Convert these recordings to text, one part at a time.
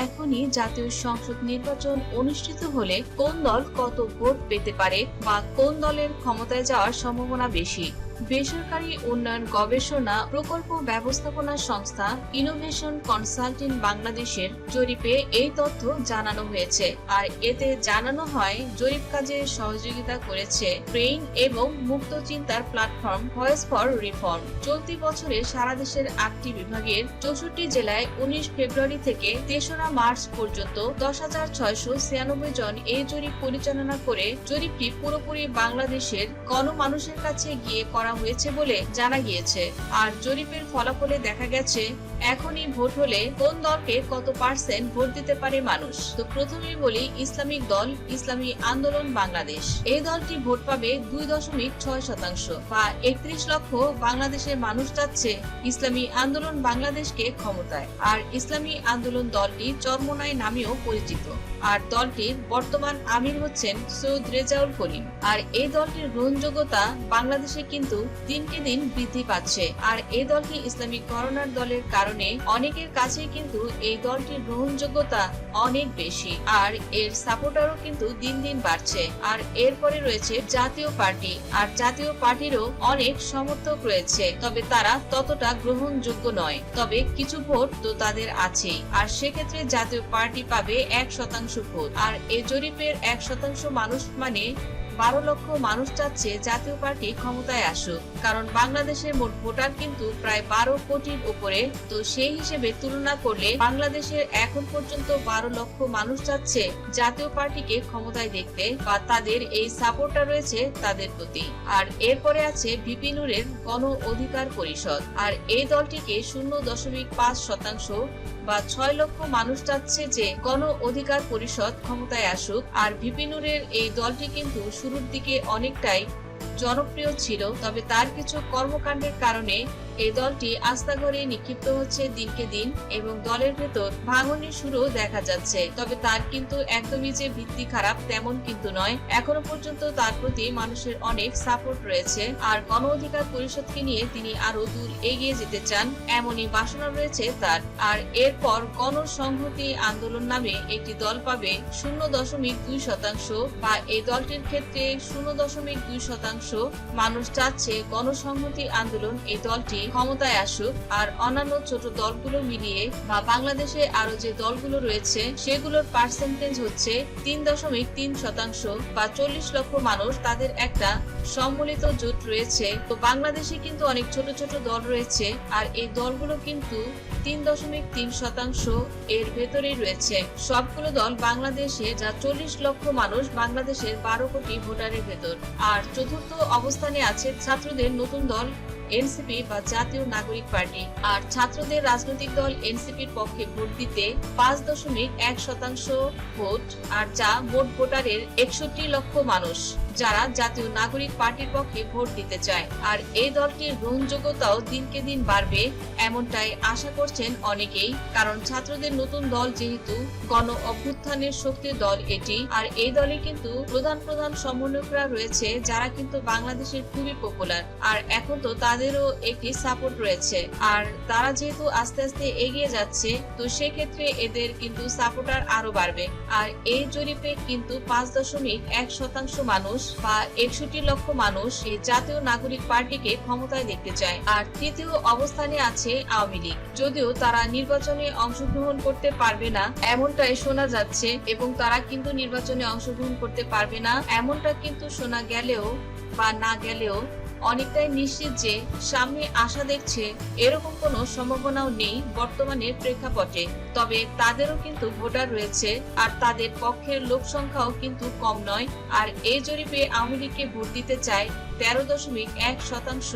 এখনই জাতীয় সংসদ নির্বাচন অনুষ্ঠিত হলে কোন দল কত ভোট পেতে পারে বা কোন দলের ক্ষমতায় যাওয়ার সম্ভাবনা বেশি? বেসরকারি উন্নয়ন গবেষণা প্রকল্প ব্যবস্থাপনা সংস্থা ইনোভেশন কনসালটিং বাংলাদেশের জরিপে এই তথ্য জানানো হয়েছে। আর এতে জানানো হয়, জরিপ কাজে সহযোগিতা করেছে ব্রেইন এবং মুক্ত চিন্তার প্ল্যাটফর্ম ভয়েস ফর রিফর্ম চলতি বছরে সারা দেশের আটটি বিভাগের চৌষট্টি জেলায় উনিশ ফেব্রুয়ারি থেকে তেসরা মার্চ পর্যন্ত দশ হাজার ছয়শো ছিয়ানব্বই জন এই জরিপ পরিচালনা করে, জরিপটি পুরোপুরি বাংলাদেশের গণমানুষের কাছে গিয়ে করা হয়েছে বলে জানা গিয়েছে। আর জরিপের ফলাফলে দেখা গেছে এখনই ভোট হলে কোন দলকে কত পার্সেন্ট ভোট দিতে পারে মানুষ? তো প্রথমেই বলি, ইসলামিক দল, ইসলামী আন্দোলন বাংলাদেশ। এই দলটি ভোট পাবে দুই দশমিক ছয় শতাংশ বা একত্রিশ লক্ষ বাংলাদেশের মানুষ চাচ্ছে ইসলামী আন্দোলন বাংলাদেশকে ক্ষমতায়। আর ইসলামী আন্দোলন দলটি চরমনায় নামেও পরিচিত। আর দলটির বর্তমান আমির হচ্ছেন সৈয়দ রেজাউল করিম। আর এই দলটির গ্রহণযোগ্যতা বাংলাদেশে কিন্তু দিনকে দিন বৃদ্ধি পাচ্ছে। আর এই দলটি ইসলামিক করোনার দলের কারণে অনেকের কাছে কিন্তু এই দলটির গ্রহণযোগ্যতা অনেক বেশি, আর এর সাপোর্টারও কিন্তু দিন দিন বাড়ছে। আর এরপরে রয়েছে জাতীয় পার্টি, আর জাতীয় পার্টিরও অনেক সমর্থক রয়েছে, তবে তারা ততটা গ্রহণযোগ্য নয়। তবে কিছু ভোট তো তাদের আছেই, আর সেক্ষেত্রে জাতীয় পার্টি পাবে এক শতাংশ ভোট, আর এই জরিপের এক শতাংশ মানুষ মানে বারো লক্ষ মানুষ চাচ্ছে জাতীয় পার্টি ক্ষমতায় আসুক। কারণ বাংলাদেশের মোট ভোটার কিন্তু প্রায় বারো কোটির উপরে। তো সেই হিসেবে তুলনা করলে বাংলাদেশের এখন পর্যন্ত বারো লক্ষ মানুষ চাচ্ছে জাতীয় পার্টিকে ক্ষমতায় দেখতে বা তাদের এই সাপোর্টটা রয়েছে তাদের প্রতি। আর এরপরে আছে ভিপিনুরের গণ অধিকার পরিষদ। আর এই দলটিকে শূন্য দশমিক পাঁচ শতাংশ বা ছয় লক্ষ মানুষ চাচ্ছে যে গণ অধিকার পরিষদ ক্ষমতায় আসুক। আর ভিপিনুরের এই দলটি কিন্তু শুরুর দিকে অনেকটাই জনপ্রিয় ছিল, তবে তার কিছু কর্মকাণ্ডের কারণে এই দলটি আস্তাঘরে নিক্ষিপ্ত হচ্ছে দিনকে দিন এবং দলের ভেতর ভাঙনের শুরু দেখা যাচ্ছে। তবে তার কিন্তু একদমই যে ভিত্তি খারাপ তেমন কিন্তু নয়। এখনও পর্যন্ত তার প্রতি মানুষের অনেক সাপোর্ট রয়েছে। আর গণ অধিকার পরিষদকে নিয়ে তিনি আরও দূর এগিয়ে যেতে চান, এমনই বাসনা রয়েছে তার। আর এরপর গণসংহতি আন্দোলন নামে একটি দল পাবে শূন্য দশমিক দুই শতাংশ বা এই দলটির ক্ষেত্রে শূন্য দশমিক দুই শতাংশ মানুষ চাচ্ছে গণসংহতি আন্দোলন এই দলটি ক্ষমতায় আসুক আর অন্যান্য ছোট দলগুলো মিলিয়ে বা বাংলাদেশে আরও যে দলগুলো রয়েছে, সেগুলোর পার্সেন্টেজ হচ্ছে তিন দশমিক তিন শতাংশ বা চল্লিশ লক্ষ মানুষ তাদের একটা সম্মিলিত জোট রয়েছে। তো বাংলাদেশে কিন্তু অনেক ছোট ছোট দল রয়েছে আর এই দলগুলো কিন্তু তিন দশমিক তিন শতাংশ এর ভেতরেই রয়েছে। সবগুলো দল বাংলাদেশে, যা চল্লিশ লক্ষ মানুষ বাংলাদেশের বারো কোটি ভোটারের ভেতর। আর চতুর্থ অবস্থানে আছে ছাত্রদের নতুন দল এনসিপি বা জাতীয় নাগরিক পার্টি, আর ছাত্রদের রাজনৈতিক দল এনসিপির পক্ষে ভোট দিতে পাঁচ দশমিক এক শতাংশ ভোট, আর যা মোট ভোটারের একষট্টি লক্ষ মানুষ, যারা জাতীয় নাগরিক পার্টির পক্ষে ভোট দিতে চায়। আর এই দলটির গ্রহণযোগ্যতাও দিনকে দিন বাড়বে, এমনটাই আশা করছেন অনেকেই, কারণ ছাত্রদের নতুন দল যেহেতু গণ অভ্যুত্থানের শক্তির দল এটি, আর এই দলে কিন্তু প্রধান প্রধান সমন্বয়করা রয়েছে, যারা কিন্তু বাংলাদেশের খুবই পপুলার আর এখন তো তাদেরও একটি সাপোর্ট রয়েছে। আর তারা যেহেতু আস্তে আস্তে এগিয়ে যাচ্ছে, তো সেক্ষেত্রে এদের কিন্তু সাপোর্টার আরও বাড়বে। আর এই জরিপে কিন্তু পাঁচ দশমিক এক শতাংশ মানুষ বা একষট্টি লক্ষ মানুষ এই জাতীয় নাগরিক পার্টিকে ক্ষমতায় দেখতে চায়। আর তৃতীয় অবস্থানে আছে আওয়ামী লীগ। যদিও তারা নির্বাচনে অংশগ্রহণ করতে পারবে না, এমনটাই শোনা যাচ্ছে, এবং তারা কিন্তু নির্বাচনে অংশগ্রহণ করতে পারবে না, এমনটা কিন্তু শোনা গেলেও বা না গেলেও অনেকটাই নিশ্চিত যে সামনে আশা দেখছে এরকম কোনো সম্ভাবনাও নেই বর্তমানে প্রেক্ষাপটে। তবে তাদেরও কিন্তু ভোটার রয়েছে আর তাদের পক্ষের লোক সংখ্যাও কিন্তু কম নয়। আর এই জরিপে আওয়ামী লীগকে ভোট দিতে চায় তেরো দশমিক এক শতাংশ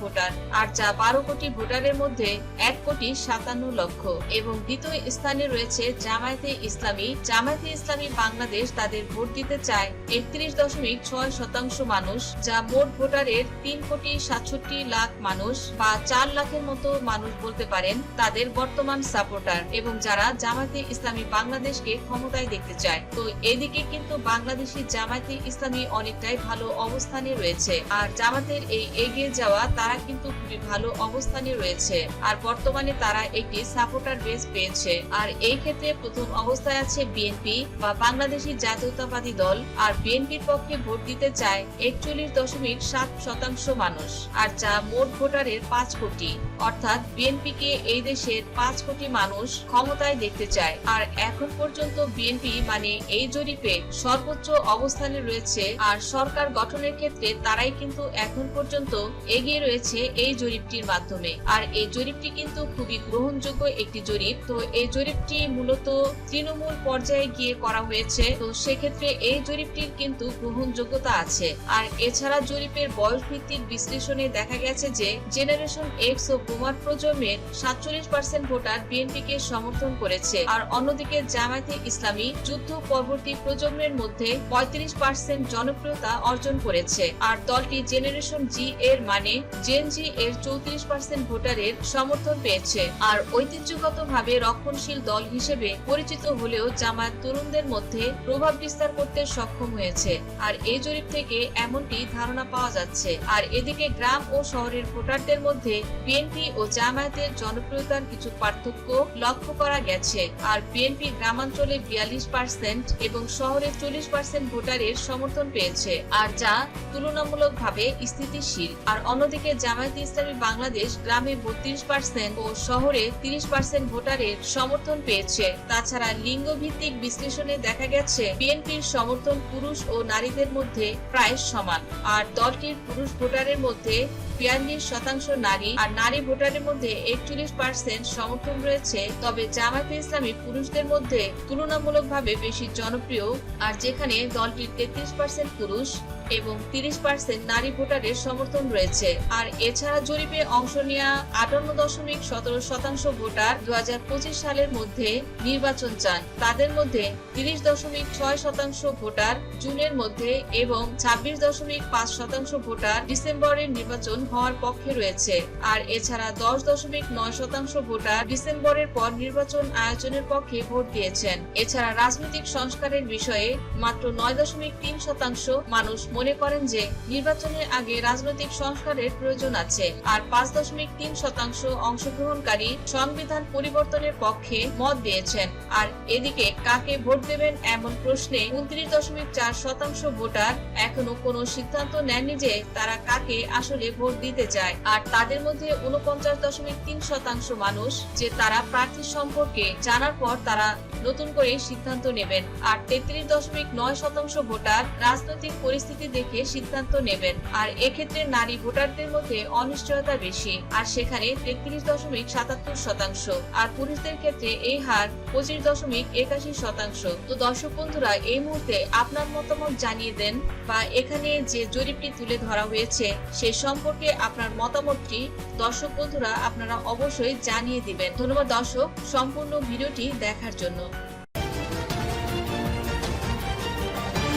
ভোটার, আর যা বারো কোটি ভোটারের মধ্যে এক কোটি সাতান্ন লক্ষ। এবং দ্বিতীয় স্থানে রয়েছে জামায়াতে ইসলামী। জামায়াতে ইসলামী বাংলাদেশ তাদের ভোট দিতে চায় একত্রিশ দশমিক ছয় শতাংশ মানুষ, যা মোট ভোটারের তিন কোটি সাতষট্টি লাখ মানুষ বা চার লাখের মতো মানুষ বলতে পারেন তাদের বর্তমান সাপোর্টার। এবং যারা জামায়াতে ইসলামী বাংলাদেশকে ক্ষমতায় দেখতে চায়। তো এদিকে কিন্তু বাংলাদেশি জামায়াতে ইসলামী অনেকটাই ভালো অবস্থানে রয়েছে। আর জামাতের এই এগিয়ে যাওয়া, তারা কিন্তু খুবই ভালো অবস্থানে রয়েছে। আর বর্তমানে তারা একটি সাপোর্টার বেস পেয়েছে। আর এই ক্ষেত্রে প্রথম অবস্থায় আছে বিএনপি বা বাংলাদেশি জাতীয়তাবাদী দল। আর বিএনপির পক্ষে ভোট দিতে চায় একচল্লিশ দশমিক সাত শতাংশ মানুষ। আর যা মোট ভোটারের পাঁচ কোটি। অর্থাৎ বিএনপিকে এই দেশের পাঁচ কোটি মানুষ ক্ষমতায় দেখতে চায়। আর এখন পর্যন্ত বিএনপি মানে এই জরিপে সর্বোচ্চ অবস্থানে রয়েছে আর সরকার গঠনের ক্ষেত্রে তারাই কিন্তু এখন পর্যন্ত এগিয়ে রয়েছে এই জরিপটির মাধ্যমে। আর এই জরিপটি কিন্তু খুবই গ্রহণযোগ্য একটি জরিপ। তো এই জরিপটি মূলত তৃণমূল পর্যায়ে গিয়ে করা হয়েছে। তো সেক্ষেত্রে এই জরিপটির কিন্তু গ্রহণযোগ্যতা আছে। আর এছাড়া জরিপের বয়স ভিত্তিক বিশ্লেষণে দেখা গেছে যে জেনারেশন এক্স ও কুমার প্রজন্মের সাতচল্লিশ পার্সেন্ট ভোটার বিএনপি কে সমর্থন করেছে। আর অন্যদিকে জামায়াতে ইসলামী যুদ্ধ পরবর্তী প্রজন্মের মধ্যে পঁয়ত্রিশ পার্সেন্ট জনপ্রিয়তা অর্জন করেছে। আর দলটি জেনারেশন জি এর মানে জেন জি এর চৌত্রিশ পার্সেন্ট ভোটারের সমর্থন পেয়েছে। আর ঐতিহ্যগতভাবে রক্ষণশীল দল হিসেবে পরিচিত হলেও জামায়াত তরুণদের মধ্যে প্রভাব বিস্তার করতে সক্ষম হয়েছে। আর এই জরিপ থেকে এমনটি ধারণা পাওয়া যাচ্ছে। আর এদিকে গ্রাম ও শহরের ভোটারদের মধ্যে বিএনপি ও জামায়াতের জনপ্রিয়তার কিছু পার্থক্য লক্ষ্য করা গেছে। আর বিএনপি গ্রামাঞ্চলে বিয়াল্লিশ পার্সেন্ট এবং শহরে চল্লিশ পার্সেন্ট ভোটারের সমর্থন পেয়েছে। আর যা তুলনামূলকভাবে স্থিতিশীল। আর অন্যদিকে জামায়াত ইসলামী বাংলাদেশ গ্রামে বত্রিশ পার্সেন্ট ও শহরে তিরিশ পার্সেন্ট ভোটারের সমর্থন পেয়েছে। তাছাড়া লিঙ্গ ভিত্তিক বিশ্লেষণে দেখা গেছে, বিএনপির সমর্থন পুরুষ ও নারীদের মধ্যে প্রায় সমান। আর দলটির পুরুষ ভোটারের মধ্যে বিয়াল্লিশ শতাংশ নারী আর নারী ভোটারের মধ্যে একচল্লিশ পার্সেন্ট সমর্থন রয়েছে, তবে জামায়াতে ইসলামী পুরুষদের মধ্যে তুলনামূলকভাবে বেশি জনপ্রিয়, আর যেখানে দলটির তেত্রিশ পার্সেন্ট পুরুষ এবং তিরিশ পার্সেন্ট নারী ভোটারের সমর্থন রয়েছে। আর এছাড়া জরিপে অংশ নেওয়া আটান্ন দশমিক সতেরো শতাংশ ভোটার দু হাজার পঁচিশ সালের মধ্যে নির্বাচন চান। তাদের মধ্যে তিরিশ দশমিক ছয় শতাংশ ভোটার জুনের মধ্যে এবং ছাব্বিশ দশমিক পাঁচ শতাংশ ভোটার ডিসেম্বরের নির্বাচন হওয়ার পক্ষে রয়েছে। আর এছাড়া দশ দশমিক নয় শতাংশ ভোটার ডিসেম্বরের পর নির্বাচন আয়োজনের পক্ষে ভোট দিয়েছেন। এছাড়া রাজনৈতিক সংস্কারের বিষয়ে মাত্র নয় দশমিক তিন শতাংশ মানুষ মনে করেন যে নির্বাচনের আগে রাজনৈতিক সংস্কারের প্রয়োজন আছে। আর পাঁচ দশমিক তিন শতাংশ অংশগ্রহণকারী সংবিধান পরিবর্তনের পক্ষে মত দিয়েছেন। আর এদিকে কাকে ভোট দেবেন এমন প্রশ্নে উনত্রিশ দশমিক চার শতাংশ ভোটার এখনও কোনো সিদ্ধান্ত নেননি যে তারা কাকে আসলে ভোট দিতে চায়। আর তাদের মধ্যে উনপঞ্চাশ দশমিক তিন শতাংশ মানুষ যে তারা প্রার্থী সম্পর্কে জানার পর তারা নতুন করে সিদ্ধান্ত নেবেন। আর তেত্রিশ দশমিক নয় শতাংশ ভোটার রাজনৈতিক পরিস্থিতি দেখে সিদ্ধান্ত নেবেন। আর এক্ষেত্রে নারী ভোটারদের মধ্যে অনিশ্চয়তা বেশি। আর সেখানে তেত্রিশ দশমিক সাতাত্তর শতাংশ। আর পুরুষদের ক্ষেত্রে এই হার পঁচিশ দশমিক একাশি শতাংশ। তো দর্শক বন্ধুরা, এই মুহূর্তে আপনার মতামত জানিয়ে দেন বা এখানে যে জরিপটি তুলে ধরা হয়েছে, সে সম্পর্কে আপনার মতামতটি দর্শক বন্ধুরা আপনারা অবশ্যই জানিয়ে দিবেন। ধন্যবাদ দর্শক, সম্পূর্ণ ভিডিওটি দেখার জন্য।